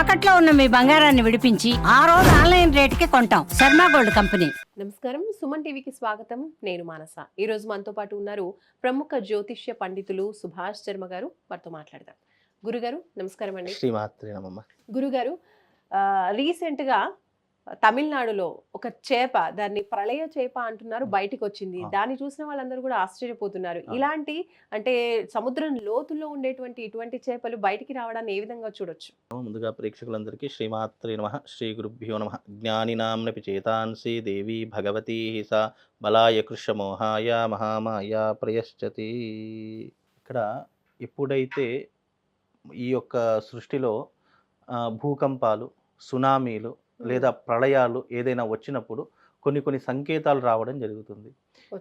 తాకట్లో ఉన్న మీ బంగారాన్ని విడిపించి ఆ రోజు ఆన్లైన్ రేటుకి కొంటాం. Sharma gold company. నమస్కారం. సుమన్ టీవీకి స్వాగతం. నేను మానస. ఈ రోజు మనతో పాటు ఉన్నారు ప్రముఖ జ్యోతిష్య పండితులు సుభాష్ శర్మ గారు. వారితో మాట్లాడదాం. గురుగారు నమస్కారం అండి. శ్రీమాత్రి గురుగారు ఆ, recent గా తమిళనాడులో ఒక చేప దాన్ని ప్రళయ చేప అంటున్నారు బయటికి వచ్చింది. దాన్ని చూసిన వాళ్ళందరూ కూడా ఆశ్చర్యపోతున్నారు. ఇలాంటి అంటే సముద్రం లోతుల్లో ఉండేటువంటి ఇటువంటి చేపలు బయటికి రావడాన్ని ఏ విధంగా చూడొచ్చు? ముందుగా ప్రేక్షకులందరికీ శ్రీమాత్రి నమ శ్రీ గురుభ్యో నమ. జ్ఞానినాంనపి చేతాంసి దేవి భగవతీ సా బలాయ కృషమోహాయ మహామాయ ప్రయశ్చతి. ఇక్కడ ఎప్పుడైతే ఈ యొక్క సృష్టిలో భూకంపాలు సునామీలు లేదా ప్రళయాలు ఏదైనా వచ్చినప్పుడు కొన్ని కొన్ని సంకేతాలు రావడం జరుగుతుంది.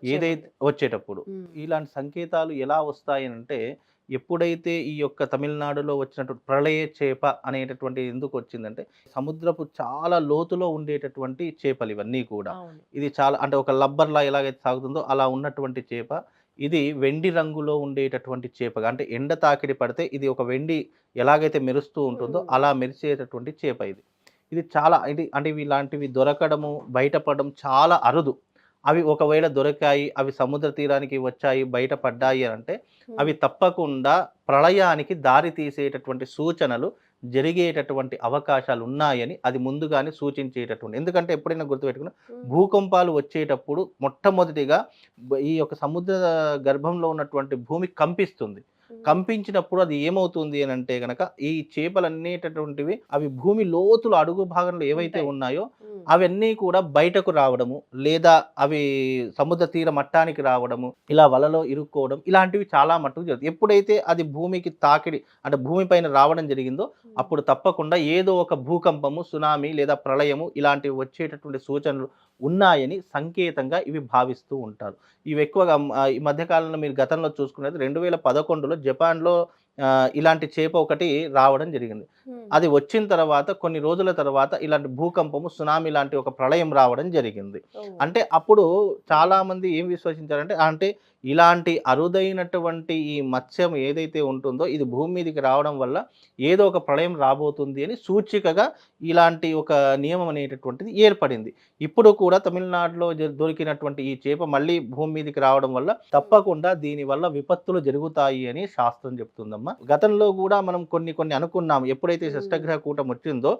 ఏదైతే వచ్చేటప్పుడు. ఇలాంటి సంకేతాలు ఎలా వస్తాయి అంటే ఎప్పుడైతే ఈ యొక్క తమిళనాడులో వచ్చినటువంటి ప్రళయ చేప అనేటటువంటి ఎందుకు వచ్చిందంటే సముద్రపు చాలా లోతులో ఉండేటటువంటి చేపలు ఇవన్నీ కూడా. ఇది చాలా అంటే ఒక లబ్బర్లా ఎలాగైతే సాగుతుందో అలా ఉన్నటువంటి చేప. ఇది వెండి రంగులో ఉండేటటువంటి చేపగా అంటే ఎండ తాకిడి పడితే ఇది ఒక వెండి ఎలాగైతే మెరుస్తూ ఉంటుందో. అలా మెరిసేటటువంటి చేప ఇది. ఇది చాలా ఇది అంటే ఇవి ఇలాంటివి దొరకడము బయటపడడం చాలా అరుదు అవి ఒకవేళ దొరికాయి అవి సముద్ర తీరానికి వచ్చాయి బయటపడ్డాయి అంటే అవి తప్పకుండా ప్రళయానికి దారి తీసేటటువంటి సూచనలు జరిగేటటువంటి అవకాశాలు ఉన్నాయని అది ముందుగానే సూచించేటటువంటి ఎందుకంటే ఎప్పుడైనా గుర్తుపెట్టుకున్న. భూకంపాలు వచ్చేటప్పుడు మొట్టమొదటిగా ఈ యొక్క సముద్ర గర్భంలో ఉన్నటువంటి భూమి కంపిస్తుంది. కంపించినప్పుడు అది ఏమవుతుంది అని అంటే గనక ఈ చేపలు అనేటటువంటివి అవి భూమి లోతులు అడుగు భాగంలో ఏవైతే. ఉన్నాయో. అవన్నీ కూడా బయటకు రావడము లేదా అవి సముద్ర తీర మట్టానికి రావడము ఇలా వలలో ఇరుక్కోవడం ఇలాంటివి చాలా మట్టుకు జరుగుతుంది ఎప్పుడైతే అది భూమికి తాకిడి అంటే భూమి పైన రావడం జరిగిందో. అప్పుడు తప్పకుండా ఏదో ఒక భూకంపము సునామీ లేదా ప్రళయము ఇలాంటివి వచ్చేటటువంటి సూచనలు ఉన్నాయని సంకేతంగా ఇవి భావిస్తూ ఉంటారు. ఇవి ఎక్కువగా ఈ మధ్యకాలంలో మీరు గతంలో చూసుకున్నది రెండు వేల పదకొండులో జపాన్లో ఇలాంటి చేప ఒకటి రావడం జరిగింది. అది వచ్చిన తర్వాత కొన్ని రోజుల తర్వాత ఇలాంటి భూకంపము సునామీ లాంటి ఒక ప్రళయం రావడం జరిగింది. అంటే అప్పుడు చాలా మంది ఏం విశ్వసించారంటే అంటే ఇలాంటి అరుదైనటువంటి ఈ మత్స్యం ఏదైతే ఉంటుందో ఇది భూమి మీదకి రావడం వల్ల ఏదో ఒక ప్రళయం రాబోతుంది అని సూచికగా ఇలాంటి ఒక నియమం అనేటటువంటిది ఏర్పడింది ఇప్పుడు కూడా తమిళనాడులో దొరికినటువంటి ఈ చేప మళ్ళీ భూమి మీదకి రావడం వల్ల తప్పకుండా దీని వల్ల విపత్తులు జరుగుతాయి అని శాస్త్రం చెప్తుందమ్మా గతంలో కూడా మనం కొన్ని కొన్ని అనుకున్నాము. ఎప్పుడైతే. షష్టగ్రహ కూటం వచ్చిందో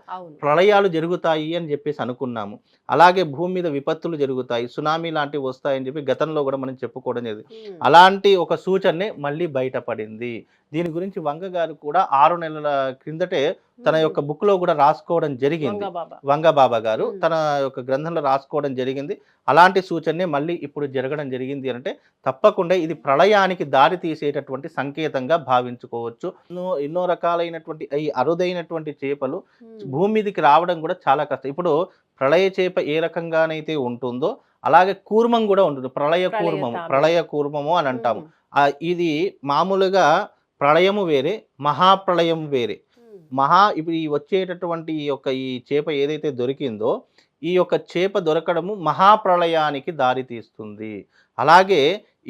ప్రళయాలు జరుగుతాయి అని చెప్పేసి అనుకున్నాము. అలాగే భూమి మీద విపత్తులు జరుగుతాయి సునామీ లాంటివి వస్తాయని చెప్పి గతంలో కూడా మనం చెప్పుకోవడం జరిగింది. అలాంటి ఒక సూచనే మళ్ళీ బయటపడింది. దీని గురించి వంగ గారు కూడా ఆరు నెలల క్రిందటే తన. యొక్క బుక్లో కూడా రాసుకోవడం జరిగింది వంగ బాబా గారు. తన యొక్క గ్రంథంలో రాసుకోవడం జరిగింది అలాంటి సూచనే మళ్ళీ ఇప్పుడు జరగడం జరిగింది అంటే తప్పకుండా ఇది ప్రళయానికి దారి తీసేటటువంటి సంకేతంగా భావించుకోవచ్చు ఎన్నో ఎన్నో రకాలైనటువంటి ఈ అరుదైనటువంటి చేపలు. భూమి మీదకి రావడం కూడా చాలా కష్టం ఇప్పుడు ప్రళయ చేప ఏ రకంగానైతే ఉంటుందో అలాగే కూర్మం కూడా ఉంటుంది ప్రళయ కూర్మము. ప్రళయ కూర్మము అని అంటాము ఇది మామూలుగా ప్రళయము వేరే మహాప్రళయం వేరే. మహా ఇప్పుడు ఈ వచ్చేటటువంటి ఈ యొక్క ఈ చేప ఏదైతే దొరికిందో ఈ యొక్క చేప దొరకడము మహాప్రళయానికి దారి తీస్తుంది అలాగే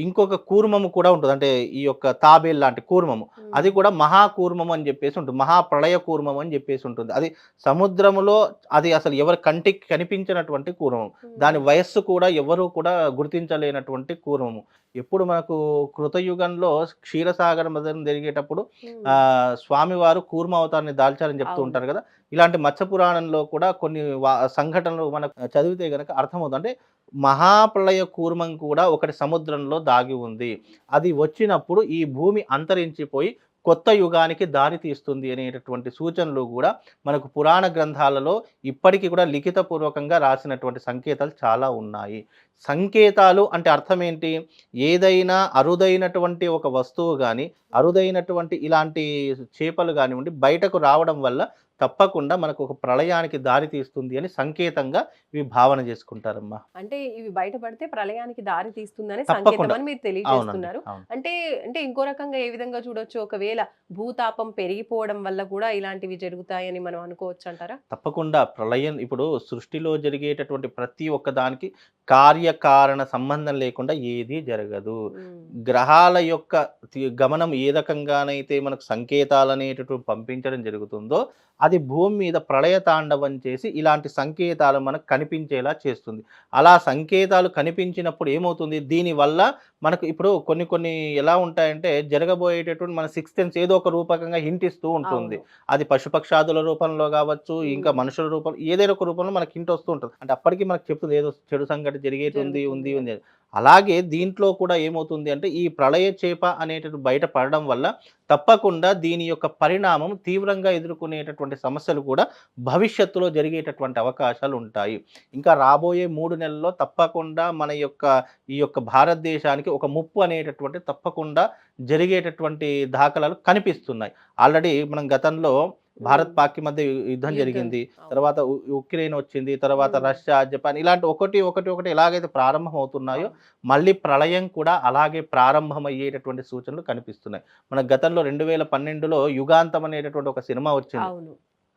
ఇంకొక కూర్మము కూడా ఉంటుంది. అంటే ఈ యొక్క తాబేల్ లాంటి కూర్మము. అది కూడా మహాకూర్మం అని చెప్పేసి ఉంటుంది. మహాప్రళయ కూర్మం అని చెప్పేసి ఉంటుంది. అది సముద్రములో అది అసలు ఎవరి కంటికి కనిపించినటువంటి కూర్మం. దాని వయస్సు కూడా ఎవరు కూడా గుర్తించలేనటువంటి కూర్మము. ఎప్పుడు మనకు కృతయుగంలో క్షీరసాగర మదనం జరిగేటప్పుడు స్వామివారు కూర్మ అవతారాన్ని దాల్చారని చెప్తూ. ఉంటారు కదా. ఇలాంటి మత్స్య పురాణంలో కూడా కొన్ని వా- సంఘటనలు మనకు చదివితే గనక అర్థమవుతుంది. అంటే మహాప్రళయ కూర్మం కూడా ఒకటి సముద్రంలో దాగి ఉంది. అది వచ్చినప్పుడు ఈ భూమి అంతరించిపోయి కొత్త యుగానికి దారి తీస్తుంది అనేటటువంటి సూచనలు కూడా మనకు పురాణ గ్రంథాలలో ఇప్పటికీ కూడా లిఖితపూర్వకంగా రాసినటువంటి సంకేతాలు చాలా ఉన్నాయి. సంకేతాలు అంటే అర్థం ఏంటి? ఏదైనా అరుదైనటువంటి ఒక వస్తువు కానీ అరుదైనటువంటి ఇలాంటి చేపలు కానివ్వండి బయటకు రావడం వల్ల తప్పకుండా మనకు ఒక ప్రళయానికి దారి తీస్తుంది అని సంకేతంగా ఇవి భావన చేసుకుంటారమ్మా. అంటే ఇవి బయటపడితే ప్రళయానికి దారి తీస్తుందని. సంకేతం అని మీరు తెలియజేస్తున్నారు. అంటే అంటే ఇంకో రకంగా ఏ విధంగా చూడొచ్చు? ఒకవేళ భూతాపం పెరిగిపోవడం వల్ల కూడా ఇలాంటివి జరుగుతాయని మనం అనుకోవచ్చు అంటారా? తప్పకుండా. ప్రళయం ఇప్పుడు సృష్టిలో జరిగేటటువంటి ప్రతి ఒక్క దానికి కార్యకారణ సంబంధం లేకుండా ఏది జరగదు. గ్రహాల యొక్క గమనం ఏ రకంగానైతే మనకు సంకేతాలు అనేటటువంటి పంపించడం జరుగుతుందో అది భూమి మీద ప్రళయ తాండవం చేసి ఇలాంటి సంకేతాలు మనకు కనిపించేలా చేస్తుంది అలా సంకేతాలు కనిపించినప్పుడు ఏమవుతుంది దీనివల్ల మనకు ఇప్పుడు కొన్ని కొన్ని ఎలా ఉంటాయంటే జరగబోయేటటువంటి మన సిక్స్త్ సెన్స్ ఏదో ఒక రూపకంగా హింట్ ఇస్తూ ఉంటుంది. అది పశుపక్షాదుల రూపంలో కావచ్చు ఇంకా. మనుషుల రూపంలో ఏదైనా ఒక రూపంలో మనకి హింట్ వస్తూ ఉంటుంది అంటే అప్పటికి మనకు చెప్తుంది ఏదో చెడు సంఘటన జరిగేది ఉంది ఉంది ఉంది. అలాగే దీంట్లో కూడా ఏమవుతుంది అంటే ఈ ప్రళయ చేప అనేటటువంటి బయట పడడం వల్ల తప్పకుండా దీని యొక్క పరిణామం తీవ్రంగా ఎదుర్కొనేటటువంటి సమస్యలు కూడా భవిష్యత్తులో జరిగేటటువంటి అవకాశాలు ఉంటాయి. ఇంకా రాబోయే మూడు నెలల్లో తప్పకుండా మన యొక్క ఈ యొక్క భారతదేశానికి ఒక ముప్పు అనేటటువంటి తప్పకుండా జరిగేటటువంటి దాఖలాలు కనిపిస్తున్నాయి. ఆల్రెడీ మనం గతంలో భారత్ పాక్ మధ్య యుద్ధం. జరిగింది. తర్వాత ఉక్రెయిన్ వచ్చింది తర్వాత. రష్యా జపాన్ ఇలాంటి ఒకటి ఒకటి ఒకటి ఎలాగైతే ప్రారంభం అవుతున్నాయో మళ్ళీ ప్రళయం కూడా అలాగే ప్రారంభమయ్యేటటువంటి సూచనలు కనిపిస్తున్నాయి మన గతంలో రెండు వేల పన్నెండులో యుగాంతం అనేటటువంటి ఒక సినిమా వచ్చింది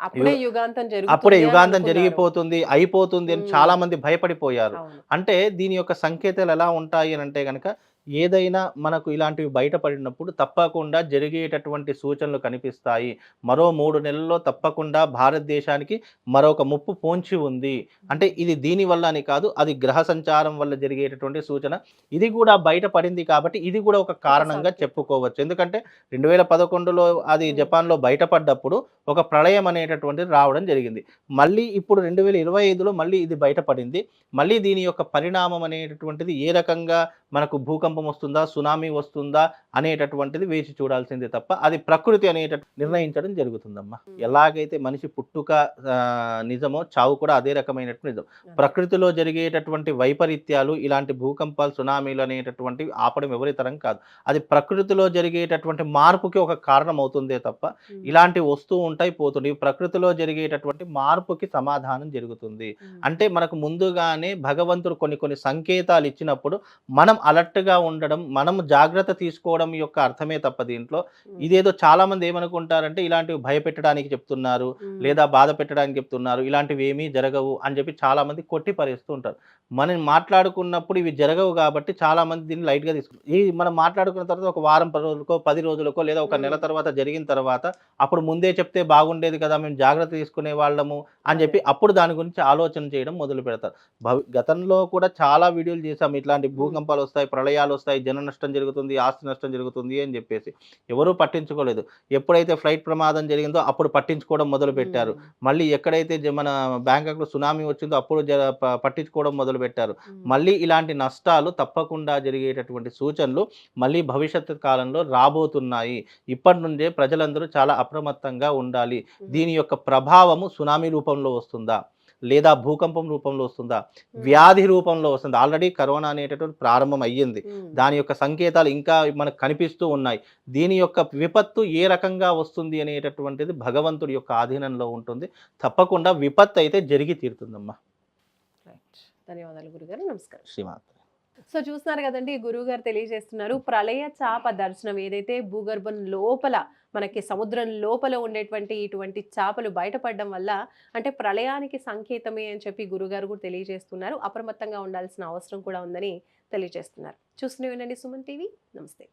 అప్పుడే యుగాంతం అప్పుడే యుగాంతం. జరిగిపోతుంది అయిపోతుంది అని. చాలా మంది భయపడిపోయారు. అంటే దీని యొక్క సంకేతాలు ఎలా ఉంటాయి అని అంటే కనుక ఏదైనా మనకు ఇలాంటివి బయటపడినప్పుడు తప్పకుండా జరిగేటటువంటి సూచనలు కనిపిస్తాయి. మరో మూడు నెలల్లో తప్పకుండా భారతదేశానికి మరొక ముప్పు పొంచి ఉంది. అంటే ఇది దీని వల్ల అని కాదు అది గ్రహ సంచారం వల్ల జరిగేటటువంటి సూచన. ఇది కూడా బయటపడింది కాబట్టి ఇది కూడా ఒక కారణంగా. చెప్పుకోవచ్చు. ఎందుకంటే రెండు వేల పదకొండులో అది మ్మ్. జపాన్లో బయటపడ్డప్పుడు ఒక ప్రళయం అనేటటువంటిది రావడం జరిగింది. మళ్ళీ ఇప్పుడు రెండు వేల ఇరవై ఐదులో మళ్ళీ ఇది బయటపడింది. మళ్ళీ దీని యొక్క పరిణామం అనేటటువంటిది ఏ రకంగా మనకు భూకంపం వస్తుందా సునామీ వస్తుందా అనేటటువంటిది వేచి చూడాల్సిందే తప్ప అది ప్రకృతి అనేట నిర్ణయించడం జరుగుతుందమ్మా మ్మ్. ఎలాగైతే మనిషి పుట్టుక నిజమో చావు కూడా అదే రకమైనటువంటి నిజం ప్రకృతిలో జరిగేటటువంటి వైపరీత్యాలు ఇలాంటి భూకంపాలు సునామీలు అనేటటువంటివి ఆపడం ఎవరి తరం కాదు అది ప్రకృతిలో జరిగేటటువంటి మార్పుకి ఒక కారణం అవుతుందే తప్ప ఉమ్. ఇలాంటివి వస్తూ ఉంటాయి పోతుంటాయి ప్రకృతిలో జరిగేటటువంటి మార్పుకి సమాధానం జరుగుతుంది. అంటే మనకు ముందుగానే భగవంతుడు కొన్ని కొన్ని సంకేతాలు ఇచ్చినప్పుడు మనం అలర్ట్గా ఉండడం మనం జాగ్రత్త తీసుకోవడం యొక్క అర్థమే తప్ప దీంట్లో. ఇదేదో చాలా మంది ఏమనుకుంటారంటే ఇలాంటివి భయపెట్టడానికి చెప్తున్నారు. లేదా బాధ పెట్టడానికి చెప్తున్నారు ఇలాంటివి ఏమీ జరగవు అని చెప్పి చాలా మంది కొట్టి పరేస్తూ ఉంటారు మనం మాట్లాడుకున్నప్పుడు ఇవి జరగవు కాబట్టి చాలా మంది దీన్ని లైట్గా తీసుకుంటారు ఈ మనం మాట్లాడుకున్న తర్వాత ఒక వారం రోజులకో పది రోజులకో లేదా ఒక నెల. తర్వాత జరిగిన తర్వాత అప్పుడు ముందే చెప్తే బాగుండేది కదా మేము జాగ్రత్త తీసుకునే వాళ్ళము అని చెప్పి అప్పుడు దాని గురించి ఆలోచన చేయడం మొదలు పెడతారు భవి గతంలో కూడా చాలా వీడియోలు చేశాము ఇట్లాంటి భూకంపాలు వస్తాయి ప్రళయాలు వస్తాయి జన నష్టం జరుగుతుంది ఆస్తి నష్టం జరుగుతుంది అని చెప్పేసి ఎవరూ పట్టించుకోలేదు ఎప్పుడైతే ఫ్లైట్ ప్రమాదం జరిగిందో అప్పుడు పట్టించుకోవడం మొదలు పెట్టారు. మళ్ళీ ఎక్కడైతే మన బ్యాంకాక్లో సునామీ వచ్చిందో అప్పుడు పట్టించుకోవడం మొదలు పెట్టారు. మళ్ళీ ఇలాంటి నష్టాలు తప్పకుండా జరిగేటటువంటి సూచనలు మళ్ళీ భవిష్యత్తు కాలంలో రాబోతున్నాయి ఇప్పటి నుండే ప్రజలందరూ చాలా అప్రమత్తంగా ఉండాలి. దీని యొక్క ప్రభావము సునామీ రూపంలో వస్తుందా లేదా భూకంపం రూపంలో వస్తుందా. వ్యాధి రూపంలో వస్తుంది? ఆల్రెడీ కరోనా అనేటటువంటి ప్రారంభం అయ్యింది. దాని యొక్క సంకేతాలు ఇంకా మనకు కనిపిస్తూ ఉన్నాయి. దీని యొక్క విపత్తు ఏ రకంగా వస్తుంది అనేటటువంటిది భగవంతుడి యొక్క ఆధీనంలో ఉంటుంది. తప్పకుండా విపత్తు అయితే జరిగి తీరుతుందమ్మా. ధన్యవాదాలు గురుగారు. నమస్కారం. శ్రీమాత సో చూస్తున్నారు కదండి గురువు గారు తెలియజేస్తున్నారు ప్రళయ చాప దర్శనం ఏదైతే భూగర్భం లోపల మనకి సముద్రం లోపల ఉండేటువంటి ఇటువంటి చేపలు బయటపడడం వల్ల అంటే ప్రళయానికి సంకేతమే అని చెప్పి గురుగారు కూడా తెలియజేస్తున్నారు. అప్రమత్తంగా ఉండాల్సిన అవసరం కూడా ఉందని తెలియజేస్తున్నారు. చూస్తూనే ఉండండి సుమన్ టీవీ. నమస్తే.